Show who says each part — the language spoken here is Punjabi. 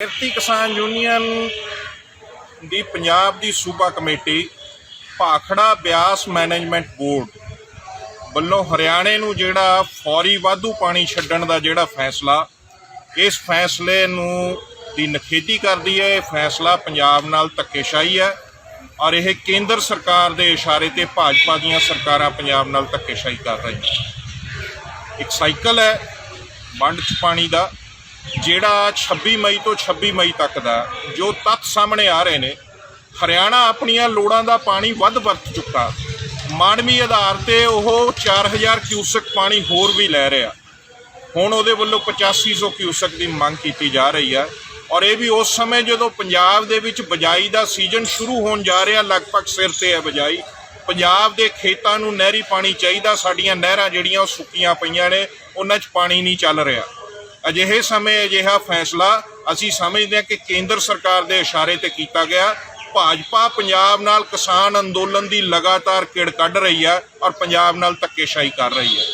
Speaker 1: ਕਿਰਤੀ ਕਿਸਾਨ ਯੂਨੀਅਨ ਦੀ ਪੰਜਾਬ ਦੀ ਸੂਬਾ committee, Bhakra Beas management board ਵੱਲੋਂ ਹਰਿਆਣੇ ਨੂੰ ਜਿਹੜਾ ਫੌਰੀ ਵਾਧੂ ਪਾਣੀ ਛੱਡਣ ਦਾ ਜਿਹੜਾ ਫੈਸਲਾ, ਇਸ ਫੈਸਲੇ ਨੂੰ ਦੀ ਨਖੇਦੀ ਕਰਦੀ ਹੈ। ਇਹ ਫੈਸਲਾ ਪੰਜਾਬ ਨਾਲ ਧੱਕੇਸ਼ਾਹੀ ਹੈ ਔਰ ਇਹ ਕੇਂਦਰ ਸਰਕਾਰ ਦੇ ਇਸ਼ਾਰੇ ਤੇ ਭਾਜਪਾ ਦੀਆਂ ਸਰਕਾਰਾਂ ਪੰਜਾਬ ਨਾਲ ਧੱਕੇਸ਼ਾਹੀ ਕਰ ਰਹੀਆਂ। ਇੱਕ ਸਾਈਕਲ ਹੈ ਵੰਡ ਚ ਪਾਣੀ ਦਾ। ਜਿਹੜਾ 26 ਮਈ ਤੋਂ 26 ਮਈ ਤੱਕ ਦਾ ਜੋ ਤੱਥ ਸਾਹਮਣੇ ਆ ਰਹੇ ਨੇ, ਹਰਿਆਣਾ ਆਪਣੀਆਂ ਲੋੜਾਂ ਦਾ ਪਾਣੀ ਵੱਧ ਵਰਤ ਚੁੱਕਾ। ਮਾਨਵੀ ਆਧਾਰ ਤੇ ਉਹ 4000 ਕਿਊਸਕ ਪਾਣੀ ਹੋਰ ਵੀ ਲੈ ਰਿਹਾ। ਹੁਣ ਉਹਦੇ ਵੱਲੋਂ 8500 ਕਿਊਸਕ ਦੀ ਮੰਗ ਕੀਤੀ ਜਾ ਰਹੀ ਹੈ ਔਰ ਇਹ ਵੀ ਉਸ ਸਮੇਂ ਜਦੋਂ ਪੰਜਾਬ ਦੇ ਵਿੱਚ ਬਜਾਈ ਦਾ ਸੀਜ਼ਨ ਸ਼ੁਰੂ ਹੋਣ ਜਾ ਰਿਹਾ, ਲਗਭਗ ਸਿਰ ਤੇ ਹੈ ਬਜਾਈ, ਪੰਜਾਬ ਦੇ ਖੇਤਾਂ ਨੂੰ ਨਹਿਰੀ ਪਾਣੀ ਚਾਹੀਦਾ, ਸਾਡੀਆਂ ਨਹਿਰਾਂ ਜਿਹੜੀਆਂ ਉਹ ਸੁੱਕੀਆਂ ਪਈਆਂ ਨੇ, ਉਹਨਾਂ 'ਚ ਪਾਣੀ ਨਹੀਂ ਚੱਲ ਰਿਹਾ। ਅਜਿਹੇ ਸਮੇਂ, ਅਜਿਹਾ ਫੈਸਲਾ ਅਸੀਂ ਸਮਝਦੇ ਹਾਂ ਕਿ ਕੇਂਦਰ ਸਰਕਾਰ ਦੇ ਇਸ਼ਾਰੇ ਤੇ ਕੀਤਾ ਗਿਆ। ਭਾਜਪਾ ਪੰਜਾਬ ਨਾਲ ਕਿਸਾਨ ਅੰਦੋਲਨ ਦੀ ਲਗਾਤਾਰ ਕਿੜ ਕੱਢ ਰਹੀ ਹੈ ਔਰ ਪੰਜਾਬ ਨਾਲ ਧੱਕੇਸ਼ਾਹੀ ਕਰ ਰਹੀ ਹੈ।